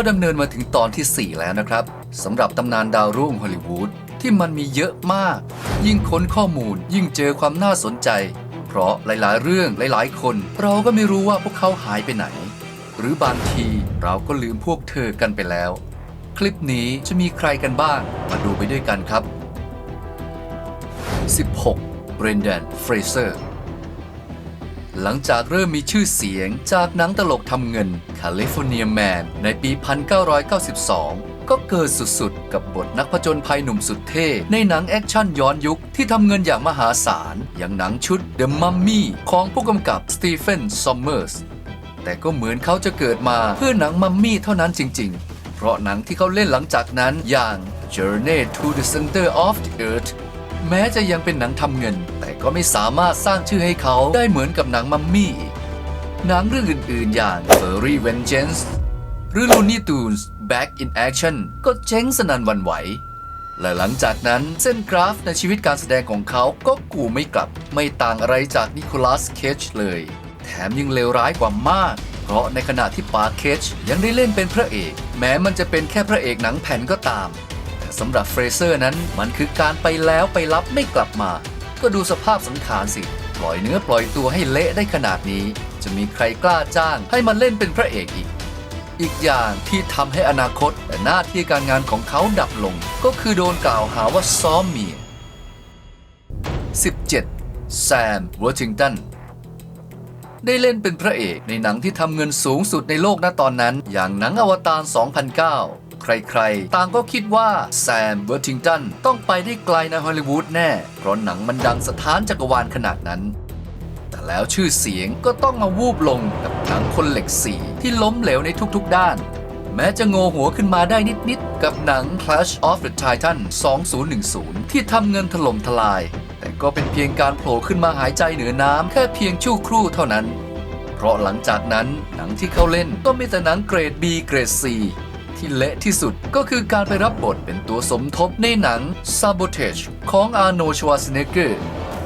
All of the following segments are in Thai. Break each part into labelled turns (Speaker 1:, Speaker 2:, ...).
Speaker 1: ก็ดำเนินมาถึงตอนที่ 4 แล้วนะครับสำหรับตำนานดาวรุ่งฮอลลีวูดที่มันมีเยอะมาก ยิ่งค้นข้อมูลยิ่งเจอความน่าสนใจ เพราะหลายๆ เรื่องหลายๆ คน เราก็ไม่รู้ว่าพวกเขาหายไปไหน หรือบางทีเราก็ลืมพวกเธอกันไปแล้ว คลิปนี้จะมีใครกันบ้าง มาดูไปด้วยกันครับ 16. เบรน d ดนเฟรเซอร์ หลังจากเริ่มมีชื่อเสียงจากหนังตลกทำเงิน California Man ในปี 1992 ก็เกิดสุดๆ กับบทนักผจญภัยหนุ่มสุดเท่ ในหนังแอคชั่นย้อนยุคที่ทำเงินอย่างมหาศาล อย่างหนังชุด The Mummy ของผู้กำกับสตีเฟนซอมเมอร์สแต่ก็เหมือนเขาจะเกิดมาเพื่อหนังมัมมี่เท่านั้นจริงๆ เพราะหนังที่เขาเล่นหลังจากนั้นอย่าง Journey to the Center of the Earth แม้จะยังเป็นหนังทำเงิน ก็ไม่สามารถสร้างชื่อให้เขาได้เหมือนกับหนังมัมมี่หนังเรื่องอื่น ๆ อย่าง Furry Vengeance หรือ Looney Tunes Back in Action ก็เจ๊งสนั่นวันไหว และหลังจากนั้นเส้นกราฟในชีวิตการแสดงของเขาก็กูไม่กลับไม่ต่างอะไรจากนิโคลัสเคจเลย แถมยังเลวร้ายกว่ามาก เพราะในขณะที่ปาเคจยังได้เล่นเป็นพระเอก แม้มันจะเป็นแค่พระเอกหนังแผ่นก็ตาม แต่สำหรับเฟรเซอร์นั้นมันคือการไปแล้วไปรับไม่กลับมา ก็ดูสภาพสังขารสิ ปล่อยเนื้อปล่อยตัวให้เละได้ขนาดนี้ จะมีใครกล้าจ้างให้มันเล่นเป็นพระเอกอีก อีกอย่างที่ทำให้อนาคตและหน้าที่การงานของเขาดับลง ก็คือโดนกล่าวหาว่าซ้อมเมีย 17. แซมวอร์ทิงตันได้เล่นเป็นพระเอกในหนังที่ทำเงินสูงสุดในโลกณตอนนั้น อย่างหนังอวตาร 2009 ใครๆ ต่างก็คิดว่าแซมเวอร์ทิงตันต้องไปได้ไกลในฮอลลีวูดแน่ เพราะหนังมันดังสถานจักรวาลขนาดนั้น แต่แล้วชื่อเสียงก็ต้องมาวูบลงกับหนังคนเหล็กสีที่ล้มเหลวในทุกๆด้าน แม้จะโงหัวขึ้นมาได้นิด ๆ กับหนัง Clash of the Titan 2010 ที่ทำเงินถล่มทลาย แต่ก็เป็นเพียงการโผล่ขึ้นมาหายใจเหนือน้ำแค่เพียงชั่วครู่เท่านั้นเพราะหลังจากนั้นหนังที่เขาเล่นก็มีแต่หนังเกรด B เกรด C ที่เละที่สุดก็คือการไปรับบทเป็นตัวสมทบในหนัง Sabotage ของอาร์โนชวาสเนเกอร์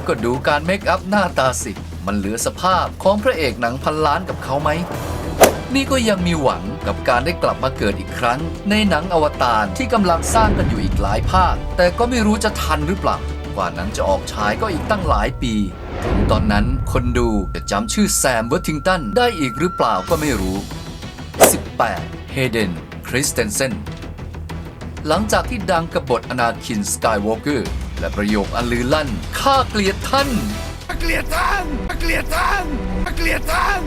Speaker 1: ก็ดูการเมคอัพหน้าตาสิ มันเหลือสภาพของพระเอกหนังพันล้านกับเขาไหม นี่ก็ยังมีหวังกับการได้กลับมาเกิดอีกครั้ง ในหนังอวตารที่กำลังสร้างกันอยู่อีกหลายภาค แต่ก็ไม่รู้จะทันหรือเปล่ากว่านังจะออกฉายก็อีกตั้งหลายปี ถึงตอนนั้นคนดูจะจำชื่อแซมเวอร์ทิงตันได้อีกหรือเปล่าก็ไม่รู้ 18. เฮเดน คริสเตนเซนหลังจากที่ดังกับบทอนาคินสกายวอล์กเกอร์และประโยคอันลือลั่นข้าเกลียดท่าน
Speaker 2: เกลียดท่านเกลียดท่านเกลียดท่าน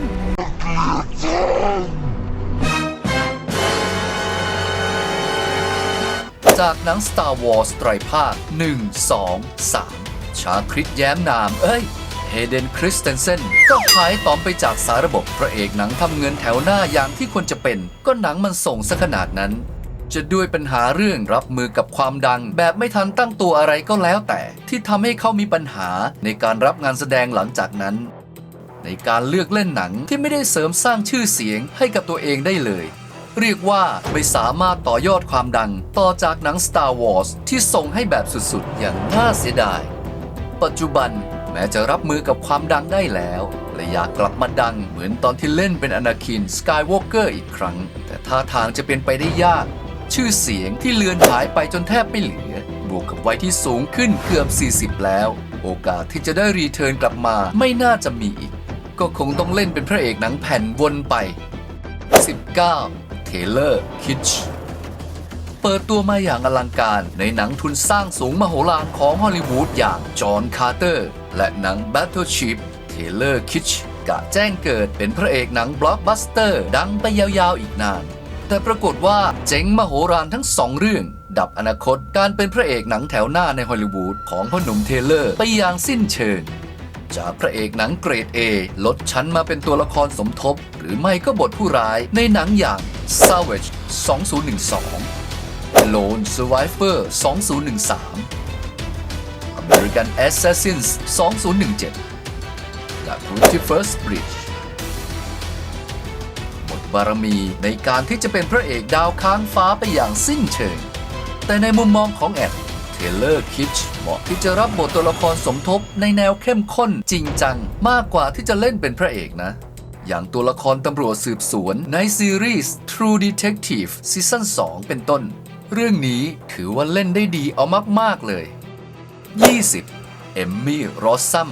Speaker 1: จากหนัง Star Wars ไตรภาค 1 2 3 ชาคริตแย้มนาม เอ้ย เฮเดนคริสเตนเซนก็หายตอมไปจากสาระบบพระเอกหนังทำเงินแถวหน้าอย่างที่ควรจะเป็น ก็หนังมันส่งซะขนาดนั้น จะด้วยปัญหาเรื่องรับมือกับความดัง แบบไม่ทันตั้งตัวอะไรก็แล้วแต่ ที่ทำให้เขามีปัญหาในการรับงานแสดงหลังจากนั้น ในการเลือกเล่นหนังที่ไม่ได้เสริมสร้างชื่อเสียงให้กับตัวเองได้เลยเรียกว่าไม่สามารถต่อยอดความดังต่อจากหนัง Star Wars ที่ส่งให้แบบสุดๆ อย่างน่าเสียดาย ปัจจุบัน แม้จะรับมือกับความดังได้แล้ว และอยากกลับมาดังเหมือนตอนที่เล่นเป็นอนาคินสกายวอล์กเกอร์อีกครั้ง แต่ท่าทางจะเป็นไปได้ยาก ชื่อเสียงที่เลือนหายไปจนแทบไม่เหลือ บวกกับวัยที่สูงขึ้นเกือบ 40 แล้ว โอกาสที่จะได้รีเทิร์นกลับมาไม่น่าจะมีอีก ก็คงต้องเล่นเป็นพระเอกหนังแผ่นวนไป 19. เทเลอร์คิช เปิดตัวมาอย่างอลังการ ในหนังทุนสร้างสูงมโหฬารของฮอลลีวูดอย่างจอห์นคาร์เตอร์ และหนัง Battleship เทเลอร์คิชกะแจ้งเกิดเป็นพระเอกหนังบล็อกบัสเตอร์ ดังไปยาวๆอีกนาน แต่ปรากฏว่าเจ๋งมโหฬารทั้งสองเรื่อง ดับอนาคตการเป็นพระเอกหนังแถวหน้าในฮอลลีวูดของพ่อหนุ่มเทเลอร์ไปอย่างสิ้นเชิงจากพระเอกหนังเกรด A ลดชั้นมาเป็นตัวละครสมทบ หรือไม่ก็บทผู้ร้ายในหนังอย่าง Savage 2012 Lone Survivor 2013 American Assassins 2017 และ First Bridge หมดบารมีในการที่จะเป็นพระเอกดาวค้างฟ้าไปอย่างสิ้นเชิง แต่ในมุมมองของแอดเทเลอร์คิชเหมาะที่จะรับบทตัวละครสมทบในแนวเข้มข้นจริงจัง มากกว่าที่จะเล่นเป็นพระเอกนะอย่างตัวละครตำรวจสืบสวนในซีรีส์ True Detective ซีซั่น2 เป็นต้น เรื่องนี้ถือว่าเล่นได้ดีเอามาก ๆ เลย 20. เอมมี่รอสซัม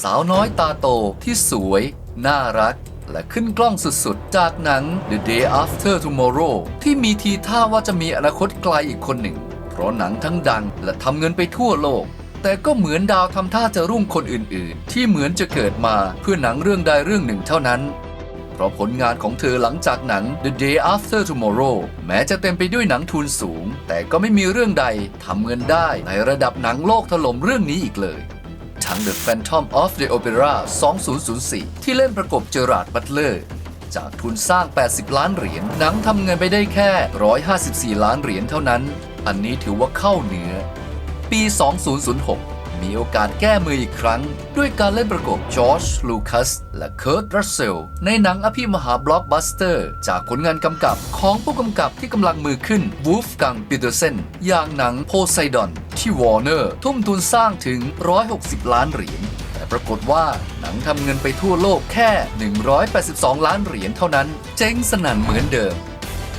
Speaker 1: สาวน้อยตาโตที่สวย น่ารัก และขึ้นกล้องสุดๆ จากหนัง The Day After Tomorrow ที่มีทีท่าว่าจะมีอนาคตไกลอีกคนหนึ่ง เพราะหนังทั้งดังและทำเงินไปทั่วโลก แต่ก็เหมือนดาวทำท่าจะรุ่งคนอื่นๆ ที่เหมือนจะเกิดมาเพื่อหนังเรื่องใดเรื่องหนึ่งเท่านั้น ราะผลงานของเธอหลังจากหนัง The Day After Tomorrow แม้จะเต็มไปด้วยหนังทุนสูง แต่ก็ไม่มีเรื่องใดทำเงินได้ในระดับหนังโลกถล่มเรื่องนี้อีกเลยทั้ง The Phantom of the Opera 2004 ที่เล่นประกบเจอราร์ดบัตเลอร์จากทุนสร้าง 80 ล้านเหรียญหนังทำเงินไปได้แค่ 154 ล้านเหรียญเท่านั้น อันนี้ถือว่าเข้าเนื้อ ปี 2006 มีโอกาสแก้มืออีกครั้ง ด้วยการเล่นประกบจอร์จลูคัสและเคิร์ตรัสเซลในหนังอภิมหาบล็อกบัสเตอร์ จากผลงานกำกับของผู้กำกับที่กำลังมือขึ้นวูฟกังปีเตอร์เซนอย่างหนังโพไซดอน ที่วอร์เนอร์ ทุ่มทุนสร้างถึง 160 ล้านเหรียญแต่ปรากฏว่าหนังทำเงินไปทั่วโลกแค่ 182 ล้านเหรียญเท่านั้น เจ๊งสนั่นเหมือนเดิม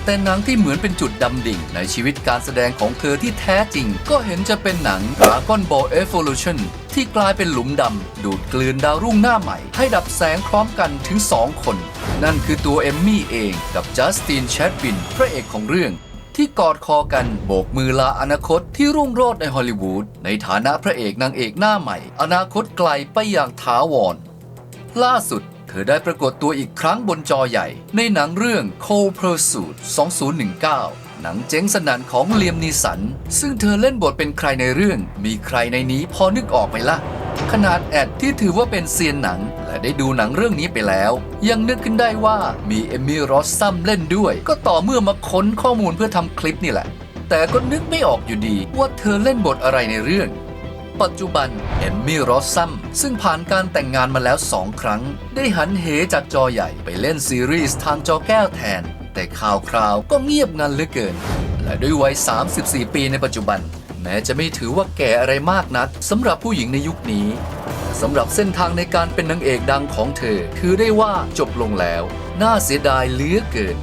Speaker 1: แต่หนังที่เหมือนเป็นจุดดำดิ่ง ในชีวิตการแสดงของเธอที่แท้จริง ก็เห็นจะเป็นหนัง Dragon Ball Evolution ที่กลายเป็นหลุมดำ ดูดกลืนดาวรุ่งหน้าใหม่ ให้ดับแสงพร้อมกันถึง 2 คน นั่นคือตัวเอมมี่เองกับจัสตินแชดวินพระเอกของเรื่องที่กอดคอกันโบกมือลาอนาคตที่รุ่งโรจน์ในฮอลลีวูดในฐานะพระเอกนางเอกหน้าใหม่ อนาคตไกลไปอย่างถาวร ล่าสุด เธอได้ปรากฏตัวอีกครั้งบนจอใหญ่ ในหนังเรื่อง Cold Pursuit 2019 หนังเจ๊งสนันของเลียมนีสัน ซึ่งเธอเล่นบทเป็นใครในเรื่อง มีใครในนี้พอนึกออกไหมล่ะ ขนาดแอดที่ถือว่าเป็นเซียนหนัง และได้ดูหนังเรื่องนี้ไปแล้ว ยังนึกขึ้นได้ว่ามีเอมมี่รอสซัมเล่นด้วย ก็ต่อเมื่อมาค้นข้อมูลเพื่อทำคลิปนี่แหละ แต่ก็นึกไม่ออกอยู่ดีว่าเธอเล่นบทอะไรในเรื่อง ปัจจุบันเอมมี่รอสซัมซึ่งผ่านการแต่งงานมาแล้ว2ครั้ง ได้หันเหจากจอใหญ่ไปเล่นซีรีส์ทางจอแก้วแทน แต่ข่าวคราวก็เงียบงันเหลือเกิน และด้วยวัย 34 ปีในปัจจุบัน แม้จะไม่ถือว่าแก่อะไรมากนักสำหรับผู้หญิงในยุคนี้สำหรับเส้นทางในการเป็นนางเอกดังของเธอ ถือได้ว่าจบลงแล้ว น่าเสียดายเหลือเกิน